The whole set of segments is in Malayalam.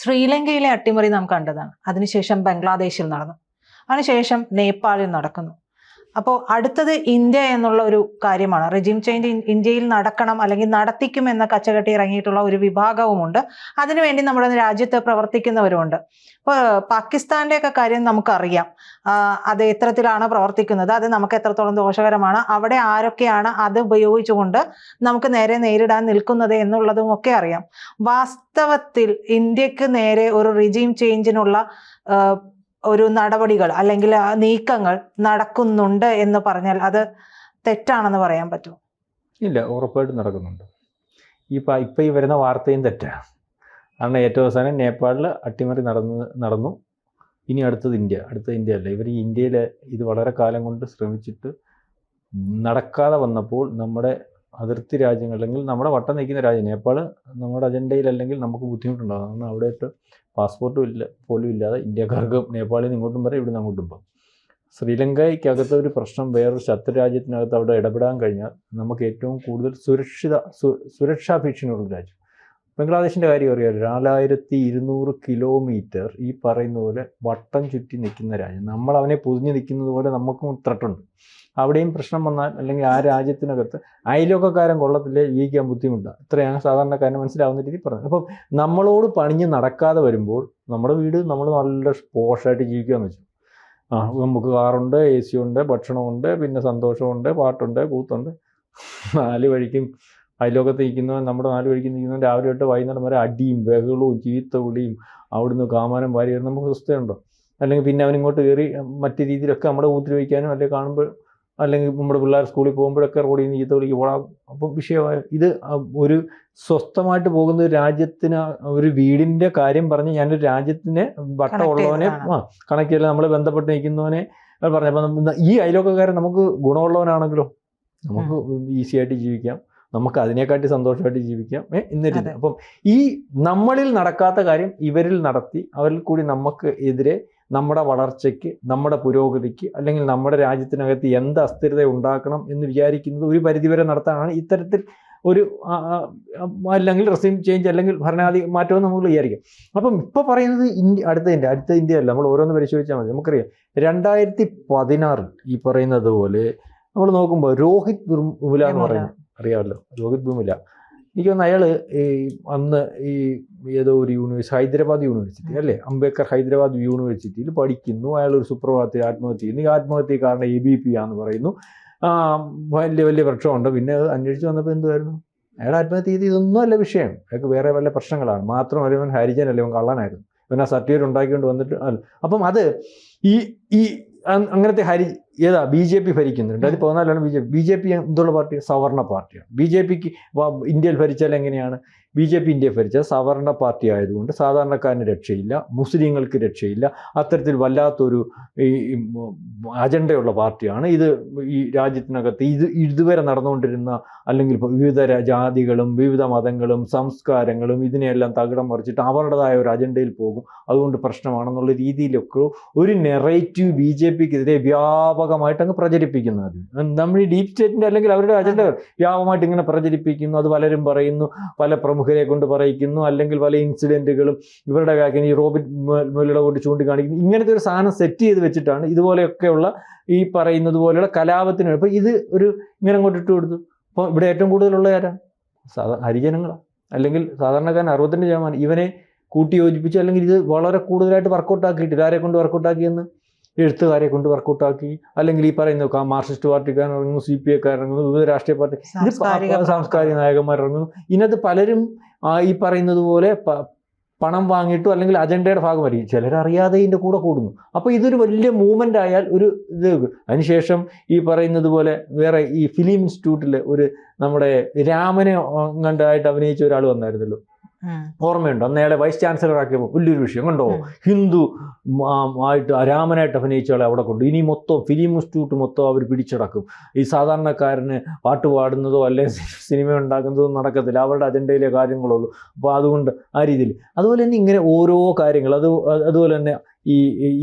ശ്രീലങ്കയിലെ അട്ടിമറി നാം കണ്ടതാണ്. അതിനുശേഷം ബംഗ്ലാദേശിൽ നടന്നു. അതിനുശേഷം നേപ്പാളിൽ നടക്കുന്നു. അപ്പോൾ അടുത്തത് ഇന്ത്യ എന്നുള്ള ഒരു കാര്യമാണ്. റെജിം ചേഞ്ച് ഇന്ത്യയിൽ നടക്കണം അല്ലെങ്കിൽ നടത്തിക്കും എന്ന കച്ചകെട്ടി ഇറങ്ങിയിട്ടുള്ള ഒരു വിഭാഗവുമുണ്ട്. അതിനുവേണ്ടി നമ്മുടെ രാജ്യത്ത് പ്രവർത്തിക്കുന്നവരുമുണ്ട്. ഇപ്പോൾ പാകിസ്ഥാന്റെ ഒക്കെ കാര്യം നമുക്കറിയാം. അത് എത്രത്തിലാണ് പ്രവർത്തിക്കുന്നത് അത് നമുക്ക് എത്രത്തോളം ദോഷകരമാണ് അവിടെ ആരൊക്കെയാണ് അത് ഉപയോഗിച്ചുകൊണ്ട് നമുക്ക് നേരെ നേരിടാൻ നിൽക്കുന്നത് എന്നുള്ളതും ഒക്കെ അറിയാം. വാസ്തവത്തിൽ ഇന്ത്യയ്ക്ക് നേരെ ഒരു റിജീം ചേഞ്ചിനുള്ള ഒരു നടപടികൾ അല്ലെങ്കിൽ നീക്കങ്ങൾ നടക്കുന്നുണ്ട് എന്ന് പറഞ്ഞാൽ അത് തെറ്റാണെന്ന് പറയാൻ പറ്റുമോ? ഇല്ല ഉറപ്പായിട്ടും നടക്കുന്നുണ്ട്. ഈ ഇപ്പം ഈ വരുന്ന വാർത്തയും തെറ്റാണ് കാരണം ഏറ്റവും അവസാനം നേപ്പാളിൽ അട്ടിമറി നടന്നു നടന്നു. ഇനി അടുത്തത് ഇന്ത്യ അടുത്തത് ഇന്ത്യ അല്ല. ഇവർ ഇന്ത്യയിൽ ഇത് വളരെ കാലം കൊണ്ട് ശ്രമിച്ചിട്ട് നടക്കാതെ വന്നപ്പോൾ നമ്മുടെ അതിർത്തി രാജ്യങ്ങൾ അല്ലെങ്കിൽ നമ്മുടെ വട്ടം നിൽക്കുന്ന രാജ്യം നേപ്പാൾ നമ്മുടെ അജണ്ടയിൽ അല്ലെങ്കിൽ നമുക്ക് ബുദ്ധിമുട്ടുണ്ടാകും കാരണം അവിടെയിട്ട് പാസ്പോർട്ടും ഇല്ല പോലും ഇല്ലാതെ ഇന്ത്യക്കാർക്ക് നേപ്പാളിൽ നിന്ന് ഇങ്ങോട്ടും പറയും ഇവിടെ നിന്ന് അങ്ങോട്ടും പോകും. ശ്രീലങ്കയ്ക്കകത്ത് ഒരു പ്രശ്നം വേറൊരു ശത്രു രാജ്യത്തിനകത്ത് അവിടെ ഇടപെടാൻ കഴിഞ്ഞാൽ നമുക്ക് ഏറ്റവും കൂടുതൽ സുരക്ഷിത സുരക്ഷാ ഭീഷണിയുള്ള രാജ്യം. ബംഗ്ലാദേശിന്റെ കാര്യം അറിയാമല്ലോ നാലായിരത്തി ഇരുന്നൂറ് കിലോമീറ്റർ ഈ പറയുന്ന പോലെ വട്ടം ചുറ്റി നിൽക്കുന്ന രാജ്യം. നമ്മൾ അവനെ പൊതിഞ്ഞ് നിൽക്കുന്നത് പോലെ നമുക്കും ഉത്രട്ടുണ്ട് അവിടെയും പ്രശ്നം വന്നാൽ അല്ലെങ്കിൽ ആ രാജ്യത്തിനകത്ത് അയലോക്കക്കാരൻ കൊള്ളത്തില്ലേ? ജീവിക്കാൻ ബുദ്ധിമുട്ടാണ് ഇത്രയാണ് സാധാരണക്കാരന് മനസ്സിലാവുന്ന രീതിയിൽ പറഞ്ഞത്. അപ്പം നമ്മളോട് പണിഞ്ഞ് നടക്കാതെ വരുമ്പോൾ നമ്മുടെ വീട് നമ്മൾ നല്ല പോഷായിട്ട് ജീവിക്കുകയെന്ന് വെച്ചു. ആ നമുക്ക് കാറുണ്ട് എ സി ഉണ്ട് ഭക്ഷണമുണ്ട് പിന്നെ സന്തോഷമുണ്ട് പാട്ടുണ്ട് കൂത്തുണ്ട്. നാല് വഴിക്കും അയലോകത്ത് നിൽക്കുന്നവൻ നമ്മുടെ നാല് വഴിക്ക് നിൽക്കുന്നവൻ രാവിലെ തൊട്ട് വൈകുന്നേരം വരെ അടിയും ബഹളവും ചീത്ത വിളിയും അവിടുന്ന് കാമാനം വാരി വരുന്ന നമുക്ക് സ്വസ്ഥയുണ്ടോ അല്ലെങ്കിൽ പിന്നെ അവൻ ഇങ്ങോട്ട് കയറി മറ്റു രീതിയിലൊക്കെ നമ്മുടെ വയ്ക്കാനും അല്ലെങ്കിൽ കാണുമ്പോൾ അല്ലെങ്കിൽ നമ്മുടെ പിള്ളേർ സ്കൂളിൽ പോകുമ്പോഴൊക്കെ റോഡിൽ നിന്ന് ചീത്ത വിളിക്ക്. പോടാം അപ്പം വിഷയമായ ഇത് ഒരു സ്വസ്ഥമായിട്ട് പോകുന്ന ഒരു രാജ്യത്തിന് ഒരു വീടിന്റെ കാര്യം പറഞ്ഞ് ഞാനൊരു രാജ്യത്തിന് വട്ടമുള്ളവനെ ഉള്ളവനെ ആ. കണക്ട് ചെയ്യല നമ്മൾ ബന്ധപ്പെട്ട് നിൽക്കുന്നവനെ പറഞ്ഞു. അപ്പം ഈ അയലോക്കക്കാരൻ നമുക്ക് ഗുണമുള്ളവനാണെങ്കിലോ? നമുക്ക് ഈസി ആയിട്ട് ജീവിക്കാം. നമുക്ക് അതിനെക്കാട്ടി സന്തോഷമായിട്ട് ജീവിക്കാം. എന്നിട്ട്. അപ്പം ഈ നമ്മളിൽ നടക്കാത്ത കാര്യം ഇവരിൽ നടത്തി അവരിൽ കൂടി നമുക്ക് എതിരെ നമ്മുടെ വളർച്ചയ്ക്ക് നമ്മുടെ പുരോഗതിക്ക് അല്ലെങ്കിൽ നമ്മുടെ രാജ്യത്തിനകത്ത് എന്ത് അസ്ഥിരത ഉണ്ടാക്കണം എന്ന് വിചാരിക്കുന്നത് ഒരു പരിധിവരെ നടത്താനാണ് ഇത്തരത്തിൽ ഒരു അല്ലെങ്കിൽ റെസീം ചേഞ്ച് അല്ലെങ്കിൽ ഭരണാധി മാറ്റമെന്ന് നമ്മൾ വിചാരിക്കും. അപ്പം ഇപ്പോൾ പറയുന്നത് ഇന്ത്യ അടുത്ത ഇന്ത്യ അടുത്ത ഇന്ത്യ അല്ല. നമ്മൾ ഓരോന്ന് പരിശോധിച്ചാൽ മതി. നമുക്കറിയാം രണ്ടായിരത്തി പതിനാറിൽ ഈ പറയുന്നത് പോലെ നമ്മൾ നോക്കുമ്പോൾ രോഹിത് ബുർമുല എന്ന്. പറയുന്നത് അറിയാമല്ലോ രോഹിത് ഭൂമില്ല എനിക്ക് തോന്നുന്നു അയാൾ ഈ അന്ന് ഈ ഏതോ ഒരു യൂണിവേഴ്സിറ്റി ഹൈദരാബാദ് യൂണിവേഴ്സിറ്റി അല്ലേ? അംബേദ്കർ ഹൈദരാബാദ് യൂണിവേഴ്സിറ്റിയിൽ പഠിക്കുന്നു. അയാൾ ഒരു സുപ്രഭാതത്തിൽ ആത്മഹത്യ ചെയ്യുന്നു. ഈ ആത്മഹത്യ കാരണം എ ബി പി ആന്ന് പറയുന്നു. വലിയ വലിയ പ്രശ്നമുണ്ട്. പിന്നെ അന്വേഷിച്ച് വന്നപ്പോൾ എന്തുമായിരുന്നു അയാൾ ആത്മഹത്യ ചെയ്ത് ഇതൊന്നും അല്ല വിഷയം. അയാൾക്ക് വേറെ വല്ല പ്രശ്നങ്ങളാണ്. മാത്രമല്ല ഇവൻ ഹരിജനല്ല ഇവൻ കള്ളനായിരുന്നു. ഇവൻ ആ സർട്ടിഫിക്കറ്റ് ഉണ്ടാക്കിക്കൊണ്ട് വന്നിട്ട് അല്ല. അപ്പം അത് ഈ ഈ അങ്ങനത്തെ ഹരി ഏതാ? ബി ജെ പി ഭരിക്കുന്നുണ്ട്. രണ്ടായിരത്തി പതിനാലാണ് B J P. B J P എന്തുള്ള party സവർണ പാർട്ടിയാണ്. ബി ജെ പിക്ക് ഇന്ത്യയിൽ ഭരിച്ചാൽ എങ്ങനെയാണ്? ബി ജെ പി ഇന്ത്യയിൽ ഭരിച്ചാൽ സവർണ പാർട്ടി ആയതുകൊണ്ട് സാധാരണക്കാരന് രക്ഷയില്ല മുസ്ലിങ്ങൾക്ക് രക്ഷയില്ല അത്തരത്തിൽ വല്ലാത്തൊരു ഈ അജണ്ടയുള്ള പാർട്ടിയാണ്. ഇത് ഈ രാജ്യത്തിനകത്ത് ഇത് ഇതുവരെ നടന്നുകൊണ്ടിരുന്ന അല്ലെങ്കിൽ വിവിധ ജാതികളും വിവിധ മതങ്ങളും സംസ്കാരങ്ങളും ഇതിനെയെല്ലാം തകിടം മറിച്ചിട്ട് അവരുടേതായ ഒരു അജണ്ടയിൽ പോകും. അതുകൊണ്ട് പ്രശ്നമാണെന്നുള്ള രീതിയിലൊക്കെ ഒരു നെറേറ്റീവ് ബി ജെ പിക്കെതിരെ വ്യാപകമായിട്ട് അങ്ങ് പ്രചരിപ്പിക്കുന്നു അത്. നമ്മൾ ഈ ഡീപ് സ്റ്റേറ്റിന്റെ അല്ലെങ്കിൽ അവരുടെ അജണ്ട വ്യാപകമായിട്ട് ഇങ്ങനെ പ്രചരിപ്പിക്കുന്നു. അത് പലരും പറയുന്നു പല പ്രമുഖരെ കൊണ്ട് പറയിക്കുന്നു അല്ലെങ്കിൽ പല ഇൻസിഡന്റുകളും ഇവരുടെ വ്യാഖ്യാനം ഈ റോബിൻ മുല്ലയുടെ കൊണ്ട് ചൂണ്ടിക്കാണിക്കുന്നു. ഇങ്ങനത്തെ ഒരു സാധനം സെറ്റ് ചെയ്ത് വെച്ചിട്ടാണ് ഇതുപോലെയൊക്കെയുള്ള ഈ പറയുന്നത് പോലെയുള്ള കലാപത്തിന് അപ്പോൾ ഇത് ഒരു ഇങ്ങനെ അങ്ങോട്ട് ഇട്ട് കൊടുത്തു. അപ്പോൾ ഇവിടെ ഏറ്റവും കൂടുതലുള്ള ആരാ? സാധാ ഹരിജനങ്ങളാണ് അല്ലെങ്കിൽ സാധാരണക്കാരൻ അറുപത്തഞ്ച് ശതമാനം ഇവനെ കൂട്ടി യോജിപ്പിച്ച് അല്ലെങ്കിൽ ഇത് വളരെ കൂടുതലായിട്ട് വർക്കൗട്ട് ആക്കിയിട്ട് ആരെ കൊണ്ട് വർക്കൗട്ട് ആക്കിയെന്ന്? എഴുത്തുകാരെ കൊണ്ട് വർക്കൗട്ട് ആക്കി അല്ലെങ്കിൽ ഈ പറയുന്ന മാർക്സിസ്റ്റ് പാർട്ടിക്കാർ ഇറങ്ങുന്നു സി പി ഐക്കാർ ഇറങ്ങുന്നു വിവിധ രാഷ്ട്രീയ പാർട്ടി ഇത് സാംസ്കാരിക നായകന്മാർ ഇറങ്ങുന്നു ഇതിനകത്ത് പലരും ഈ പറയുന്നത് പോലെ പണം വാങ്ങിയിട്ടും അല്ലെങ്കിൽ അജണ്ടയുടെ ഭാഗമായിരിക്കും. ചിലരറിയാതെ ഇതിന്റെ കൂടെ കൂടുന്നു. അപ്പോൾ ഇതൊരു വലിയ മൂവ്മെന്റ് ആയാൽ ഒരു ഇത് അതിനുശേഷം ഈ പറയുന്നത് പോലെ വേറെ ഈ ഫിലിം ഇൻസ്റ്റിറ്റ്യൂട്ടിൽ ഒരു നമ്മുടെ രാമനെ കണ്ടായിട്ട് അഭിനയിച്ച ഒരാൾ വന്നായിരുന്നല്ലോ. ഓർമ്മയുണ്ടോ? അന്ന് അയാളെ വൈസ് ചാൻസലർ ആക്കിയപ്പോൾ വലിയൊരു വിഷയം. കണ്ടോ? ഹിന്ദു ആയിട്ട് രാമനായിട്ട് അഭിനയിച്ച ആളെ അവിടെ കൊണ്ട് ഇനി മൊത്തം ഫിലിം ഇൻസ്റ്റിറ്റ്യൂട്ട് മൊത്തം അവർ പിടിച്ചടക്കും. ഈ സാധാരണക്കാരന് പാട്ട് പാടുന്നതോ അല്ലെ സിനിമ ഉണ്ടാക്കുന്നതോ നടക്കത്തില്ല. അവരുടെ അജണ്ടയിലെ കാര്യങ്ങളുള്ളൂ. അപ്പോൾ അതുകൊണ്ട് ആ രീതിയിൽ. അതുപോലെ തന്നെ ഇങ്ങനെ ഓരോ കാര്യങ്ങൾ. അത് അതുപോലെ തന്നെ ഈ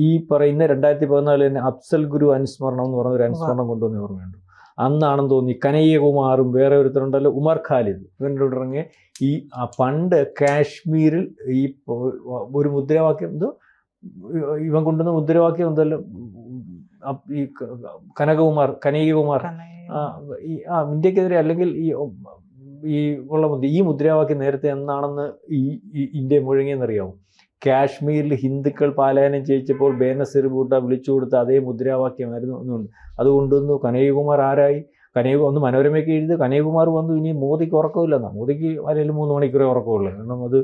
ഈ പറയുന്ന രണ്ടായിരത്തി പതിനാല് തന്നെ അഫ്സൽ ഗുരു അനുസ്മരണം എന്ന് പറഞ്ഞ ഒരു അനുസ്മരണം കൊണ്ടുവന്ന ഓർമ്മയുണ്ട്. അന്നാണെന്ന് തോന്നി. കനയ്യകുമാറും വേറെ ഒരുത്തരുണ്ടല്ലോ ഉമർ ഖാലിദ്. ഇവന്റെ തുടങ്ങി ഈ പണ്ട് കാശ്മീരിൽ ഈ ഒരു മുദ്രാവാക്യം എന്തോ? ഇവൻ കൊണ്ടുവന്ന മുദ്രാവാക്യം എന്തല്ലോ? ഈ കനകകുമാർ കനയ്യകുമാർ. ഈ ആ ഇന്ത്യക്കെതിരെ അല്ലെങ്കിൽ ഈ ഈ ഉള്ള മുദ്ര ഈ മുദ്രാവാക്യം നേരത്തെ എന്നാണെന്ന് ഈ ഈ ഇന്ത്യ മുഴങ്ങിയെന്നറിയാമോ കാശ്മീരിൽ ഹിന്ദുക്കൾ പാലായനം ചെയ്യിച്ചപ്പോൾ ബേനസിർ ബൂട്ട വിളിച്ചു കൊടുത്ത അതേ മുദ്രാവാക്യമായിരുന്നു എന്നുണ്ട് അത് കൊണ്ടുവന്നു കനയ്യകുമാർ ആരായി? കനയ്യ ഒന്ന് മനോരമയ്ക്ക് എഴുതി കനയ്യകുമാർ വന്നു. ഇനി മോദിക്ക് ഉറക്കമില്ലെന്നാ? മോദിക്ക് അല്ലെങ്കിൽ മൂന്ന് മണിക്കൂറേ ഉറക്കമുള്ളൂ. കാരണം അത്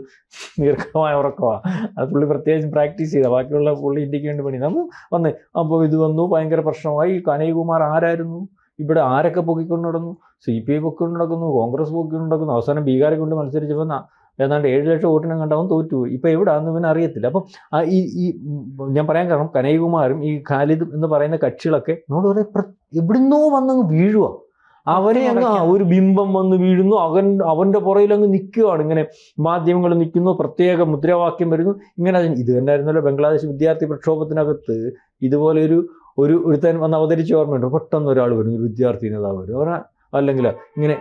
ദീർഘമായ ഉറക്കമാണ് അത് പുള്ളി പ്രത്യേകിച്ച് പ്രാക്ടീസ് ചെയ്ത. ബാക്കിയുള്ള പുള്ളി ഇന്ത്യയ്ക്ക് വേണ്ടി പണി. നമ്മൾ വന്ന് അപ്പോൾ ഇത് വന്നു. ഭയങ്കര പ്രശ്നമായി. കനയ്യകുമാർ ആരായിരുന്നു? ഇവിടെ ആരൊക്കെ പൊക്കിക്കൊണ്ട് നടന്നു? സി പി ഐ പൊക്കിക്കൊണ്ട് നടക്കുന്നു. കോൺഗ്രസ് പൊക്കിക്കൊണ്ട് നടക്കുന്നു. അവസാനം ബീഹാരെ കൊണ്ട് മത്സരിച്ചപ്പോൾ ഏതാണ്ട് ഏഴ് ലക്ഷം വോട്ടിനും കണ്ടവൻ തോറ്റുപോയി ഇപ്പം എവിടാന്ന് ഇവൻ അറിയത്തില്ല. അപ്പം ഈ ഈ ഞാൻ പറയാൻ കാരണം കനയ്യകുമാരും ഈ ഖാലിദും എന്ന് പറയുന്ന കക്ഷികളൊക്കെ നമ്മൾ പ്ര- എവിടുന്നോ വന്നങ്ങ് വീഴുക അവനെ അങ്ങ് ഒരു ബിംബം വന്ന് വീഴുന്നു. അവൻ അവന്റെ പുറയിൽ അങ്ങ് നിൽക്കുകയാണ് ഇങ്ങനെ മാധ്യമങ്ങൾ നിൽക്കുന്നു പ്രത്യേക മുദ്രാവാക്യം വരുന്നു. ഇങ്ങനെ ഇത് തന്നെയായിരുന്നല്ലോ ബംഗ്ലാദേശ് വിദ്യാർത്ഥി പ്രക്ഷോഭത്തിനകത്ത്. ഇതുപോലെ ഒരു ഒരു ഒരുത്തൻ വന്ന് അവതരിച്ച് ഓർമ്മയുണ്ട്. പെട്ടെന്ന് ഒരാൾ വരുന്നു ഒരു വിദ്യാർത്ഥി നേതാവ് വരും അവരെ അല്ലെങ്കിൽ ഇങ്ങനെ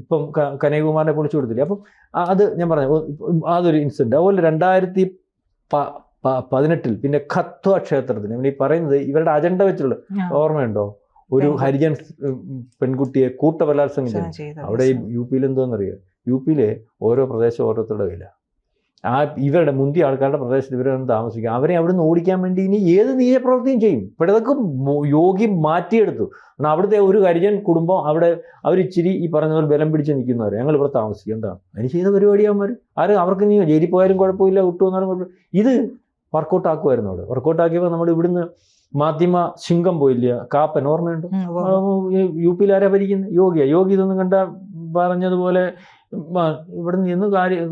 ഇപ്പം കനകകുമാറിനെ പൊളിച്ചു കൊടുത്തില്ലേ. അപ്പം അത് ഞാൻ പറഞ്ഞു അതൊരു ഇൻസിഡന്റ് അതുപോലെ രണ്ടായിരത്തി പതിനെട്ടിൽ പിന്നെ ഖത്വ ക്ഷേത്രത്തിന് ഈ പറയുന്നത് ഇവരുടെ അജണ്ട വെച്ചുള്ള ഓർമ്മയുണ്ടോ? ഒരു ഹരിജൻ പെൺകുട്ടിയെ കൂട്ടബലാത്സംഗം അവിടെ യു പിയിൽ എന്തോന്നറിയോ? യു പിയിലെ ഓരോ പ്രദേശം ഓരോരുത്തരുടെ കയ്യില. ആ ഇവരുടെ മുന്തിയ ആൾക്കാരുടെ പ്രദേശത്ത് ഇവരൊന്നും താമസിക്കുക അവരെ അവിടുന്ന് ഓടിക്കാൻ വേണ്ടി ഇനി ഏത് നീചപ്രവൃത്തിയും ചെയ്യും. ഇപ്പോഴതൊക്കെ യോഗി മാറ്റിയെടുത്തു. എന്നാൽ അവിടുത്തെ ഒരു കരിജൻ കുടുംബം അവിടെ അവർ ഇച്ചിരി ഈ പറഞ്ഞവർ പോലെ ബലം പിടിച്ച് നിൽക്കുന്നവർ ഞങ്ങൾ ഇവിടെ താമസിക്കും. എന്താ അതിന് ചെയ്ത പരിപാടിയാകുമ്പോൾ ആരും അവർക്ക് നീ ജയിലിൽ പോയാലും കുഴപ്പമില്ല വിട്ടുവന്നാലും കുഴപ്പമില്ല. ഇത് വർക്കൗട്ട് ആക്കുമായിരുന്നു അവിടെ. വർക്കൗട്ട് ആക്കിയപ്പോൾ നമ്മൾ ഇവിടുന്ന് മാധ്യമ ശിങ്കം പോയില്ല? കാപ്പൻ ഓർമ്മയുണ്ടോ? യു പിയിൽ ആരാ ഭരിക്കുന്നത് യോഗിയ. യോഗി ഇതൊന്നും കണ്ട പറഞ്ഞതുപോലെ ഇവിടെ നിന്ന് കാര്യം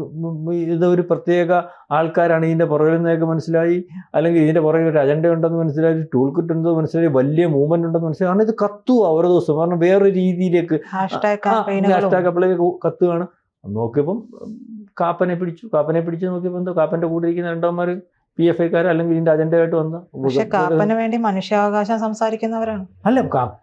ഇതൊരു പ്രത്യേക ആൾക്കാരാണ് ഇതിന്റെ പുറകിൽ നിന്നൊക്കെ മനസ്സിലായി. അല്ലെങ്കിൽ ഇതിന്റെ പുറകിൽ ഒരു അജണ്ട ഉണ്ടെന്ന് മനസ്സിലായി ടൂൾ കിറ്റ് ഉണ്ടെന്ന് മനസ്സിലായി വലിയ മൂവ്മെന്റ് ഉണ്ടെന്ന് മനസ്സിലായി. കാരണം ഇത് കത്തുക ഓരോ ദിവസം കാരണം വേറൊരു രീതിയിലേക്ക് ഹാഷ്ടാഗ് അപ്പോഴേക്ക് കത്തുകയാണ് നോക്കിയപ്പം കാപ്പനെ പിടിച്ചു. കാപ്പനെ പിടിച്ച് നോക്കിയപ്പോൾ എന്തോ കാപ്പന്റെ കൂടെ ഇരിക്കുന്ന രണ്ടോമാർ പി എഫ് ഐക്കാർ അല്ലെങ്കിൽ ഇതിന്റെ അജണ്ടയായിട്ട് വന്ന വേണ്ടി മനുഷ്യാവകാശം സംസാരിക്കുന്നവരാണ്. അല്ല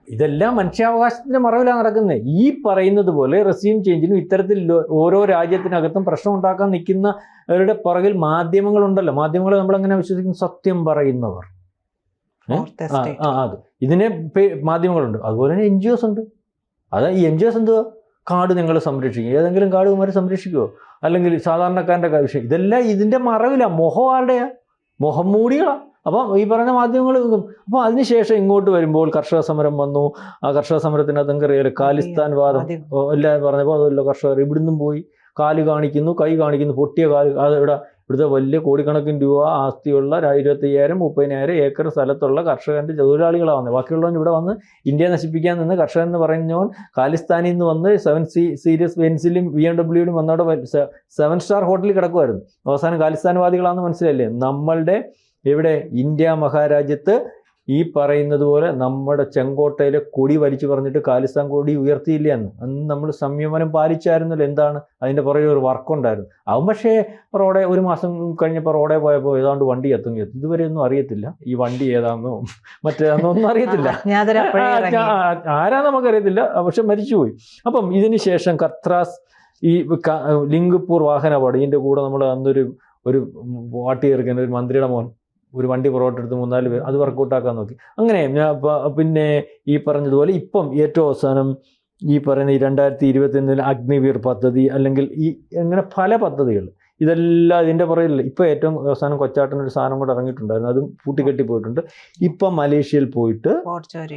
ഇതെല്ലാം മനുഷ്യാവകാശത്തിന്റെ മറവിലാണ് നടക്കുന്നത് ഈ പറയുന്നത് പോലെ റസീം ചേഞ്ചിനും ഇത്തരത്തിൽ ഓരോ രാജ്യത്തിനകത്തും പ്രശ്നം ഉണ്ടാക്കാൻ നിൽക്കുന്നവരുടെ പുറകിൽ മാധ്യമങ്ങളുണ്ടല്ലോ. മാധ്യമങ്ങളെ നമ്മളെങ്ങനെ വിശ്വസിക്കും സത്യം പറയുന്നവർ. ആ. അത്. ഇതിനെ മാധ്യമങ്ങളുണ്ട്. അതുപോലെ തന്നെ എൻ ജി ഒസ് ഉണ്ട്. അതാ ഈ എൻ ജി ഒസ് എന്തുവാ? കാട് നിങ്ങൾ സംരക്ഷിക്കും. ഏതെങ്കിലും കാട് കുമാരെ സംരക്ഷിക്കുമോ അല്ലെങ്കിൽ സാധാരണക്കാരന്റെ വിഷയം. ഇതെല്ലാം ഇതിന്റെ മറവിലാണ് മുഖം ആരുടെയാ? മുഖം മൂടികളാണ് അപ്പം ഈ പറഞ്ഞ മാധ്യമങ്ങൾ അപ്പം അതിനുശേഷം ഇങ്ങോട്ട് വരുമ്പോൾ കർഷക സമരം വന്നു. ആ കർഷക സമരത്തിനകത്ത് നിങ്ങൾക്കറിയാലോ ഖാലിസ്ഥാൻ വാദം. എല്ലാം പറഞ്ഞപ്പോൾ അതല്ല കർഷകർ ഇവിടുന്നും പോയി കാൽ കാണിക്കുന്നു കൈ കാണിക്കുന്നു പൊട്ടിയ കാൽ. അത് ഇവിടെ ഇവിടുത്തെ വലിയ കോടിക്കണക്കിന് രൂപ ആസ്തിയുള്ള ഇരുപത്തയ്യായിരം മുപ്പതിനായിരം ഏക്കർ സ്ഥലത്തുള്ള കർഷകന്റെ തൊഴിലാളികളാണ് വന്നത് ബാക്കിയുള്ളവൻ ഇവിടെ വന്ന് ഇന്ത്യ നശിപ്പിക്കാൻ നിന്ന് കർഷകൻ എന്ന് പറയുന്നവൻ ഖാലിസ്ഥാനിൽ നിന്ന് വന്ന് സെവൻ സി സീരിയസ് ബെൻസിലും വി എം ഡബ്ല്യൂയിലും വന്നവിടെ സെവൻ സ്റ്റാർ ഹോട്ടലിൽ കിടക്കുമായിരുന്നു അവസാനം ഖാലിസ്ഥാൻവാദികളാണെന്ന് മനസ്സിലല്ലേ നമ്മളുടെ ഇവിടെ ഇന്ത്യ മഹാരാജ്യത്ത് ഈ പറയുന്നത് പോലെ നമ്മുടെ ചെങ്കോട്ടയിലെ കൊടി വലിച്ചു പറഞ്ഞിട്ട് കാലിസ്ഥാൻ കൊടി ഉയർത്തിയില്ല എന്ന്. അന്ന് നമ്മൾ സംയമനം പാലിച്ചായിരുന്നല്ലോ. എന്താണ്? അതിന്റെ പുറകെ ഒരു വർക്കുണ്ടായിരുന്നു അവൻ പക്ഷേ റോഡേ ഒരു മാസം കഴിഞ്ഞപ്പോൾ റോഡെ പോയപ്പോൾ ഏതാണ്ട് വണ്ടി എത്തും എത്തും ഇതുവരെ ഒന്നും അറിയത്തില്ല. ഈ വണ്ടി ഏതാണെന്നോ മറ്റേതാണെന്നോ ഒന്നും അറിയത്തില്ല. ആരാ നമുക്കറിയത്തില്ല. പക്ഷെ മരിച്ചുപോയി. അപ്പം ഇതിന് ശേഷം കത്രാസ് ഈ ലിംഗപ്പൂർ വാഹനപാട് ഇതിന്റെ കൂടെ നമ്മൾ അന്നൊരു ഒരു വാട്ടി ഇറക്കുന്ന ഒരു മന്ത്രിയുടെ മോൻ ഒരു വണ്ടി പുറകോട്ട് എടുത്ത് മൂന്നാൽ പേര് അത് വർക്കൗട്ട് ആക്കാൻ നോക്കി. അങ്ങനെ ഞാൻ പിന്നെ ഈ പറഞ്ഞതുപോലെ ഇപ്പം ഏറ്റവും അവസാനം ഈ പറയുന്ന ഈ രണ്ടായിരത്തി ഇരുപത്തിയൊന്നിൽ അഗ്നിവീർ പദ്ധതി അല്ലെങ്കിൽ ഈ അങ്ങനെ പല പദ്ധതികൾ. ഇതെല്ലാം ഇതിന്റെ പുറകിൽ ഇപ്പോൾ ഏറ്റവും അവസാനം കൊച്ചാട്ടൻ ഒരു സാധനം കൂടെ ഇറങ്ങിയിട്ടുണ്ടായിരുന്നു. അതും പൂട്ടിക്കെട്ടി പോയിട്ടുണ്ട്. ഇപ്പം മലേഷ്യയിൽ പോയിട്ട്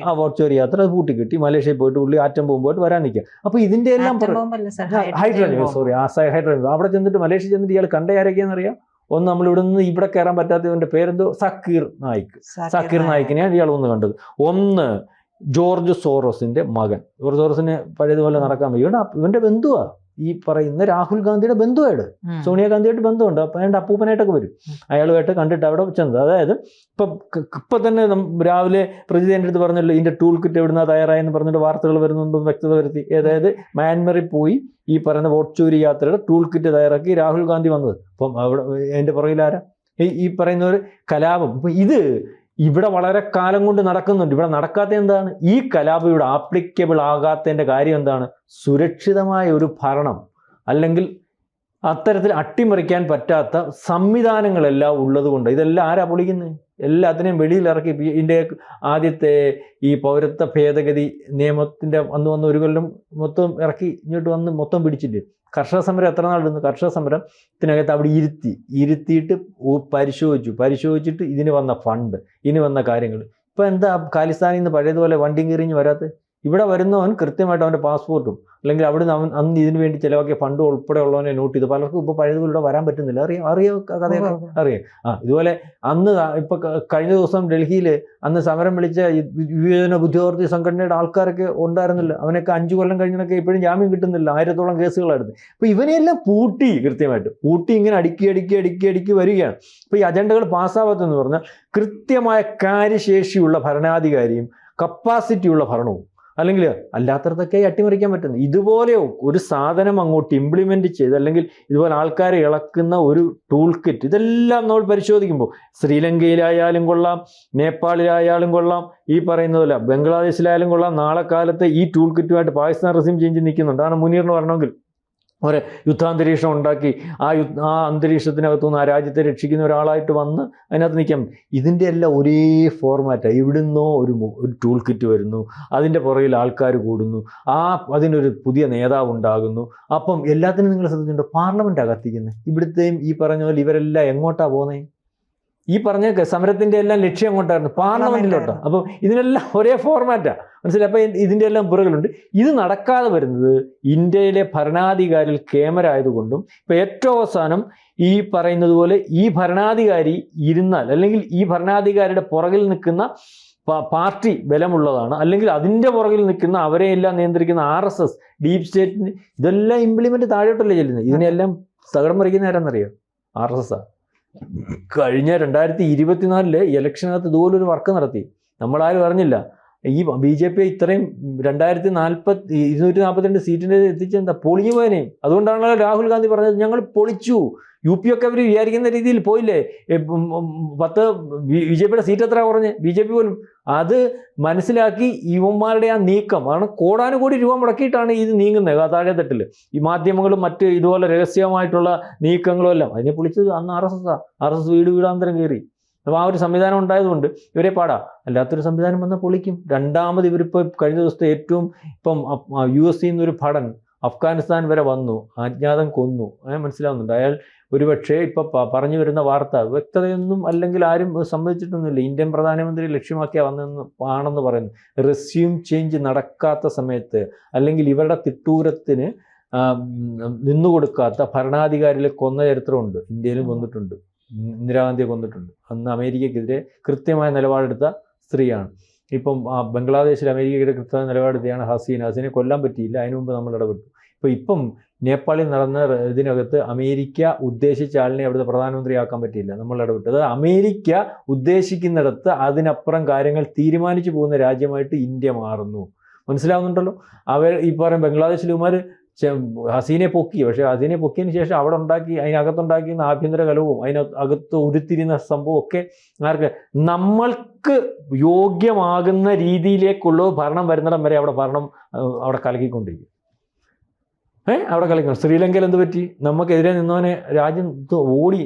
ആ വോട്ട്ചോരി യാത്ര അത് പൂട്ടിക്കെട്ടി. മലേഷ്യയിൽ പോയിട്ട് പുള്ളി ആറ്റം പോകുമ്പോയിട്ട് വരാൻ നിൽക്കുക. അപ്പോൾ ഇതിന്റെ എല്ലാം hydro sorry ah sir, hydrogen hydrogen sorry ah hydrogen. അവിടെ ചെന്നിട്ട് മലേഷ്യ ചെന്നിട്ട് ഇയാൾ കണ്ട ആരൊക്കെയാണെന്ന് അറിയാം ഒന്ന് നമ്മൾ ഇവിടെ നിന്ന് ഇവിടെ കയറാൻ പറ്റാത്തവന്റെ പേരെന്തോ? സക്കീർ നായിക്. സക്കീർ നായിക്കിനെയാണ് ഇയാൾ ഒന്ന് കണ്ടത്. ഒന്ന് ജോർജ് സോറോസിന്റെ മകൻ. ജോർജ് സോറസിന് പഴയതുപോലെ നടക്കാൻ വയ്യ. ഇവന്റെ ബന്ധുവാണ് ഈ പറയുന്ന രാഹുൽ ഗാന്ധിയുടെ ബന്ധുവായിട്ട്. സോണിയാഗാന്ധിയായിട്ട് ബന്ധമുണ്ട്. അപ്പം അയാളുടെ അപ്പൂപ്പനായിട്ടൊക്കെ വരും. അയാളുമായിട്ട് കണ്ടിട്ട് അവിടെ ചെന്നത്. അതായത് ഇപ്പം ഇപ്പം തന്നെ രാവിലെ പ്രജിത് എന്റെ അടുത്ത് പറഞ്ഞല്ലോ ഇതിന്റെ ടൂൾ കിറ്റ് എവിടുന്ന തയ്യാറായെന്ന് പറഞ്ഞിട്ട് വാർത്തകൾ വരുന്നുണ്ടെന്ന് വ്യക്തത വരുത്തി. അതായത് മ്യാൻമറിൽ പോയി ഈ പറയുന്ന വോട്ട് ചോരി യാത്രയുടെ ടൂൾ കിറ്റ് തയ്യാറാക്കി രാഹുൽ ഗാന്ധി വന്നത്. അപ്പം അവിടെ അതിന്റെ പുറകിലാരാ? ഈ പറയുന്ന ഒരു കലാപം. ഇപ്പം ഇത് ഇവിടെ വളരെ കാലം കൊണ്ട് നടക്കുന്നുണ്ട്. ഇവിടെ നടക്കാത്ത എന്താണ്? ഈ കലാപം ഇവിടെ ആപ്ലിക്കബിൾ ആകാത്തതിന്റെ കാര്യം എന്താണ്? സുരക്ഷിതമായ ഒരു ഭരണം. അല്ലെങ്കിൽ അത്തരത്തിൽ അട്ടിമറിക്കാൻ പറ്റാത്ത സംവിധാനങ്ങളെല്ലാം ഉള്ളത് കൊണ്ട് ഇതെല്ലാം ആരാ പൊളിക്കുന്നത് എല്ലാത്തിനെയും വെളിയിലിറക്കി ഇതിന്റെ ആദ്യത്തെ ഈ പൗരത്വ ഭേദഗതി നിയമത്തിന്റെ അന്ന് വന്ന് ഒരു കൊല്ലം മൊത്തം ഇറക്കി ഇങ്ങോട്ട് വന്ന് മൊത്തം പിടിച്ചില്ലേ? കർഷക സമരം എത്ര നാളിരുന്നു കർഷക സമരത്തിനകത്ത് അവിടെ ഇരുത്തി ഇരുത്തിയിട്ട് പരിശോധിച്ചു. പരിശോധിച്ചിട്ട് ഇതിന് വന്ന ഫണ്ട് ഇതിന് വന്ന കാര്യങ്ങൾ. ഇപ്പം എന്താ ഖാലിസ്ഥാനിൽ നിന്ന് പഴയതുപോലെ വണ്ടിയും കയറിഞ്ഞ് വരാത്ത ഇവിടെ വരുന്നവൻ കൃത്യമായിട്ട് അവന്റെ പാസ്പോർട്ടും അല്ലെങ്കിൽ അവിടെ അവൻ അന്ന് ഇതിനു വേണ്ടി ചിലവാക്കിയ ഫണ്ട് ഉൾപ്പെടെ ഉള്ളവനെ നോട്ട് ചെയ്തു. പലർക്കും ഇപ്പോൾ പഴയതുപോലെ ഇവിടെ വരാൻ പറ്റുന്നില്ല. അറിയാം അറിയാം കഥയൊക്കെ അറിയാം. ആ ഇതുപോലെ അന്ന് ഇപ്പം കഴിഞ്ഞ ദിവസം ഡൽഹിയിൽ അന്ന് സമരം വിളിച്ച യുവജന വിവേചന ബുദ്ധിവർത്തി സംഘടനയുടെ ആൾക്കാരൊക്കെ ഉണ്ടായിരുന്നില്ല. അവനൊക്കെ അഞ്ചു കൊല്ലം കഴിഞ്ഞൊക്കെ ഇപ്പോഴും ജാമ്യം കിട്ടുന്നില്ല. ആയിരത്തോളം കേസുകളായിരുന്നു. അപ്പൊ ഇവനെയെല്ലാം പൂട്ടി കൃത്യമായിട്ട്. പൂട്ടി ഇങ്ങനെ അടുക്കി അടുക്കി അടുക്കി അടുക്കി വരികയാണ്. അപ്പൊ ഈ അജണ്ടകൾ പാസ്സാവാത്തെന്ന് പറഞ്ഞാൽ കൃത്യമായ കാര്യശേഷിയുള്ള ഭരണാധികാരിയും കപ്പാസിറ്റിയുള്ള ഭരണവും അല്ലെങ്കിൽ അല്ലാത്തടത്തൊക്കെ അട്ടിമറിക്കാൻ പറ്റുന്നത്. ഇതുപോലെ ഒരു സാധനം അങ്ങോട്ട് ഇംപ്ലിമെന്റ് ചെയ്ത് അല്ലെങ്കിൽ ഇതുപോലെ ആൾക്കാരെ ഇളക്കുന്ന ഒരു ടൂൾ കിറ്റ് ഇതെല്ലാം നമ്മൾ പരിശോധിക്കുമ്പോൾ ശ്രീലങ്കയിലായാലും കൊള്ളാം നേപ്പാളിലായാലും കൊള്ളാം ഈ പറയുന്ന പോലെ ബംഗ്ലാദേശിലായാലും കൊള്ളാം നാളെ കാലത്ത് ഈ ടൂൾ കിറ്റുമായിട്ട് പാകിസ്ഥാൻ റെസിം ചേഞ്ച് നിൽക്കുന്നുണ്ട്. അതാണ് മുനീറിന് പറയണമെങ്കിൽ ഒരു യുദ്ധാന്തരീക്ഷം ഉണ്ടാക്കി. ആ യു ആ അന്തരീക്ഷത്തിനകത്തു നിന്ന് ആ രാജ്യത്തെ രക്ഷിക്കുന്ന ഒരാളായിട്ട് വന്ന് അതിനകത്ത് നിൽക്കാം. ഇതിന്റെ എല്ലാം ഒരേ ഫോർമാറ്റാണ് ഇവിടുന്നോ ഒരു ഒരു ടൂൾ കിറ്റ് വരുന്നു. അതിന്റെ പുറകിൽ ആൾക്കാർ കൂടുന്നു. ആ അതിനൊരു പുതിയ നേതാവ് ഉണ്ടാകുന്നു. അപ്പം എല്ലാത്തിനും നിങ്ങൾ ശ്രദ്ധിച്ചിട്ടുണ്ട്? പാർലമെന്റാണ് കത്തിക്കുന്നത്. ഇവിടുത്തെയും ഈ പറഞ്ഞ പോലെ ഇവരെല്ലാം എങ്ങോട്ടാണ് പോകുന്നത് ഈ പറഞ്ഞ സമരത്തിന്റെ എല്ലാം ലക്ഷ്യം കൊണ്ടായിരുന്നു പാർലമെന്റിലോട്ടോ. അപ്പം ഇതിനെല്ലാം ഒരേ ഫോർമാറ്റാ മനസ്സിലായി? അപ്പം ഇതിന്റെ എല്ലാം പുറകിലുണ്ട്. ഇത് നടക്കാതെ വരുന്നത് ഇന്ത്യയിലെ ഭരണാധികാരിൽ കേമരായതുകൊണ്ടും ഇപ്പം ഏറ്റവും അവസാനം ഈ പറയുന്നത് പോലെ ഈ ഭരണാധികാരി ഇരുന്നാൽ അല്ലെങ്കിൽ ഈ ഭരണാധികാരിയുടെ പുറകിൽ നിൽക്കുന്ന പാർട്ടി ബലമുള്ളതാണ് അല്ലെങ്കിൽ അതിന്റെ പുറകിൽ നിൽക്കുന്ന അവരെ എല്ലാം നിയന്ത്രിക്കുന്ന ആർ എസ് എസ് ഡീപ് സ്റ്റേറ്റിന് ഇതെല്ലാം ഇംപ്ലിമെന്റ് താഴോട്ടല്ലേ ചെല്ലുന്നത്? ഇതിനെല്ലാം തകടം മറിക്കുന്ന ആരാന്നറിയോ? ആർ എസ് എസ് ആ. കഴിഞ്ഞ രണ്ടായിരത്തി ഇരുപത്തിനാലിൽ ഇലക്ഷനകത്ത് ഇതുപോലെ ഒരു വർക്ക് നടത്തി. നമ്മളാരും അറിഞ്ഞില്ല. ഈ ബി ജെ പി ഇത്രയും രണ്ടായിരത്തി നാൽപ്പത്തി ഇരുന്നൂറ്റി നാൽപ്പത്തിരണ്ട് സീറ്റിന്റെ എത്തിച്ചെന്താ പൊളിഞ്ഞു പോയനെ അതുകൊണ്ടാണല്ലോ രാഹുൽ ഗാന്ധി പറഞ്ഞത് ഞങ്ങൾ പൊളിച്ചു. യു പി ഒക്കെ അവർ വിചാരിക്കുന്ന രീതിയിൽ പോയില്ലേ? പത്ത് ബി ജെ പിയുടെ സീറ്റ് എത്ര കുറഞ്ഞ്? ബി ജെ പി പോലും അത് മനസ്സിലാക്കി ഇവന്മാരുടെ ആ നീക്കം കാരണം കോടാനുകോടി രൂപ മുടക്കിയിട്ടാണ് ഇത് നീങ്ങുന്നത് ആ താഴെത്തട്ടിൽ ഈ മാധ്യമങ്ങളും മറ്റ് ഇതുപോലെ രഹസ്യമായിട്ടുള്ള നീക്കങ്ങളും എല്ലാം അതിനെ പൊളിച്ചത് അന്ന് R S S R S S വീട് വീടാന്തരം കയറി. അപ്പോൾ ആ ഒരു സംവിധാനം ഉണ്ടായതുകൊണ്ട് ഇവരെ പാടാ. അല്ലാത്തൊരു സംവിധാനം വന്നാൽ പൊളിക്കും. രണ്ടാമത് ഇവരിപ്പോൾ കഴിഞ്ഞ ദിവസത്തെ ഏറ്റവും ഇപ്പം യു എസ് സിന്നൊരു ഭടൻ അഫ്ഗാനിസ്ഥാൻ വരെ വന്നു അജ്ഞാതം കൊന്നു. മനസ്സിലാവുന്നുണ്ട്? അയാൾ ഒരുപക്ഷെ ഇപ്പോൾ പറഞ്ഞു വരുന്ന വാർത്ത വ്യക്തതയൊന്നും അല്ലെങ്കിൽ ആരും സമ്മതിച്ചിട്ടൊന്നുമില്ല. ഇന്ത്യൻ പ്രധാനമന്ത്രി ലക്ഷ്യമാക്കിയാ വന്നെന്ന് ആണെന്ന് പറയുന്നു. റെസ്യൂം ചേഞ്ച് നടക്കാത്ത സമയത്ത് അല്ലെങ്കിൽ ഇവരുടെ തിട്ടൂരത്തിന് നിന്നു കൊടുക്കാത്ത നിന്നുകൊടുക്കാത്ത ഭരണാധികാരികളെ കൊന്ന ചരിത്രമുണ്ട്. ഇന്ത്യയിലും കൊന്നിട്ടുണ്ട് ഇന്ദിരാഗാന്ധിയെ കൊന്നിട്ടുണ്ട്. അന്ന് അമേരിക്കക്കെതിരെ കൃത്യമായ നിലപാടെടുത്ത സ്ത്രീയാണ്. ഇപ്പം ബംഗ്ലാദേശിൽ അമേരിക്കയുടെ കൃത്യമായ നിലപാടെടുത്തിയാണ് ഹസീന. ഹസീനെ കൊല്ലാൻ പറ്റിയില്ല. അതിനു മുമ്പ് നമ്മൾ ഇടപെട്ടു. ഇപ്പോൾ ഇപ്പം നേപ്പാളിൽ നടന്ന ഇതിനകത്ത് അമേരിക്ക ഉദ്ദേശിച്ച ആളിനെ അവിടുത്തെ പ്രധാനമന്ത്രിയാക്കാൻ പറ്റിയില്ല. നമ്മൾ ഇടപെട്ടു അതായത് അമേരിക്ക ഉദ്ദേശിക്കുന്നിടത്ത് അതിനപ്പുറം കാര്യങ്ങൾ തീരുമാനിച്ചു പോകുന്ന രാജ്യമായിട്ട് ഇന്ത്യ മാറുന്നു. മനസ്സിലാവുന്നുണ്ടല്ലോ? അവർ ഈ പറയും ബംഗ്ലാദേശിലുമാർ ഹസീനെ പൊക്കി. പക്ഷേ ഹസീനെ പൊക്കിയതിന് ശേഷം അവിടെ ഉണ്ടാക്കി അതിനകത്തുണ്ടാക്കിയിരുന്ന ആഭ്യന്തര കലവും അതിനകത്ത് ഉരുത്തിരിയുന്ന സംഭവം ഒക്കെ ആർക്ക് നമ്മൾക്ക് യോഗ്യമാകുന്ന രീതിയിലേക്കുള്ള ഭരണം വരുന്നിടം വരെ അവിടെ ഭരണം അവിടെ കലക്കിക്കൊണ്ടിരിക്കും. ഏ? അവിടെ കളിക്കണം. ശ്രീലങ്കയിൽ എന്ത് പറ്റി? നമുക്കെതിരെ നിന്നവനെ രാജ്യം ഓടി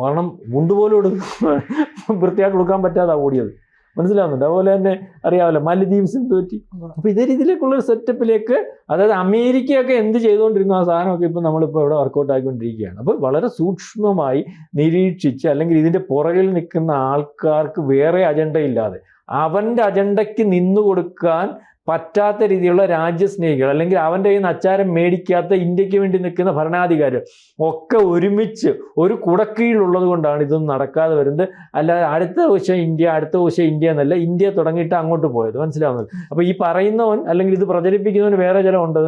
കാരണം മുണ്ടുപോലും എടുക്കും വൃത്തിയാക്കി കൊടുക്കാൻ പറ്റാതെ ഓടിയത്. മനസ്സിലാവുന്നുണ്ട്? അതുപോലെ തന്നെ അറിയാമല്ലോ മാലിദ്വീപ്സ് എന്ത് പറ്റി? അപ്പൊ ഇതേ രീതിയിലേക്കുള്ള ഒരു സെറ്റപ്പിലേക്ക് അതായത് അമേരിക്കയൊക്കെ എന്ത് ചെയ്തുകൊണ്ടിരുന്നു ആ സാധനമൊക്കെ ഇപ്പം നമ്മളിപ്പോൾ ഇവിടെ വർക്കൗട്ട് ആയിക്കൊണ്ടിരിക്കുകയാണ്. അപ്പോൾ വളരെ സൂക്ഷ്മമായി നിരീക്ഷിച്ച് അല്ലെങ്കിൽ ഇതിന്റെ പുറകിൽ നിൽക്കുന്ന ആൾക്കാർക്ക് വേറെ അജണ്ട ഇല്ലാതെ അവന്റെ അജണ്ടയ്ക്ക് നിന്നു കൊടുക്കാൻ പറ്റാത്ത രീതിയിലുള്ള രാജ്യസ്നേഹികൾ അല്ലെങ്കിൽ അവന്റെ കയ്യിൽ നിന്ന് അച്ചാരം മേടിക്കാത്ത ഇന്ത്യയ്ക്ക് വേണ്ടി നിൽക്കുന്ന ഭരണാധികാരി ഒക്കെ ഒരുമിച്ച് ഒരു കുടക്കീഴിലുള്ളത് കൊണ്ടാണ് ഇതൊന്നും നടക്കാതെ വരുന്നത്. അല്ലാതെ അടുത്ത ദിവസം ഇന്ത്യ അടുത്ത ദിവസം ഇന്ത്യ എന്നല്ല ഇന്ത്യ തുടങ്ങിയിട്ട് അങ്ങോട്ട് പോയത്. മനസ്സിലാവുന്നത്? അപ്പോൾ ഈ പറയുന്നവൻ അല്ലെങ്കിൽ ഇത് പ്രചരിപ്പിക്കുന്നവന് വേറെ ചില ഉണ്ട്.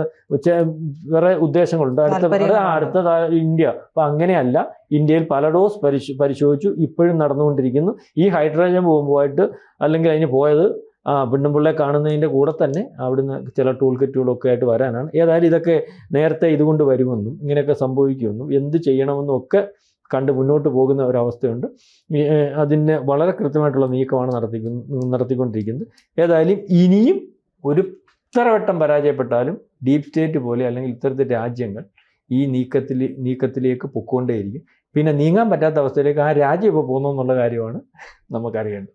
വേറെ ഉദ്ദേശങ്ങളുണ്ട്. അടുത്ത അടുത്ത ഇന്ത്യ. അപ്പം അങ്ങനെയല്ല ഇന്ത്യയിൽ പല ഡോസ് പരിശോ പരിശോധിച്ചു. ഇപ്പോഴും നടന്നുകൊണ്ടിരിക്കുന്നു. ഈ ഹൈഡ്രജൻ ബോംബുമായിട്ട് അല്ലെങ്കിൽ അതിന് പോയത് ആ പെണ്ണുപിള്ളെ കാണുന്നതിന്റെ കൂടെ തന്നെ അവിടുന്ന് ചില ടൂൾ കിറ്റുകളൊക്കെ ആയിട്ട് വരാനാണ്. ഏതായാലും ഇതൊക്കെ നേരത്തെ ഇതുകൊണ്ട് വരുമെന്നും ഇങ്ങനെയൊക്കെ സംഭവിക്കുമെന്നും എന്ത് ചെയ്യണമെന്നും ഒക്കെ കണ്ട് മുന്നോട്ട് പോകുന്ന ഒരവസ്ഥയുണ്ട്. അതിന് വളരെ കൃത്യമായിട്ടുള്ള നീക്കമാണ് നടത്തിക്കുന്ന നടത്തിക്കൊണ്ടിരിക്കുന്നത്. ഏതായാലും ഇനിയും ഒരു ഇത്ര വട്ടം പരാജയപ്പെട്ടാലും ഡീപ് സ്റ്റേറ്റ് പോലെ അല്ലെങ്കിൽ ഇത്തരത്തിൽ രാജ്യങ്ങൾ ഈ നീക്കത്തിൽ നീക്കത്തിലേക്ക് പൊക്കോണ്ടേയിരിക്കും. പിന്നെ നീങ്ങാൻ പറ്റാത്ത അവസ്ഥയിലേക്ക് ആ രാജ്യം ഇപ്പോൾ പോകുന്നു എന്നുള്ള കാര്യമാണ് നമുക്കറിയേണ്ടത്.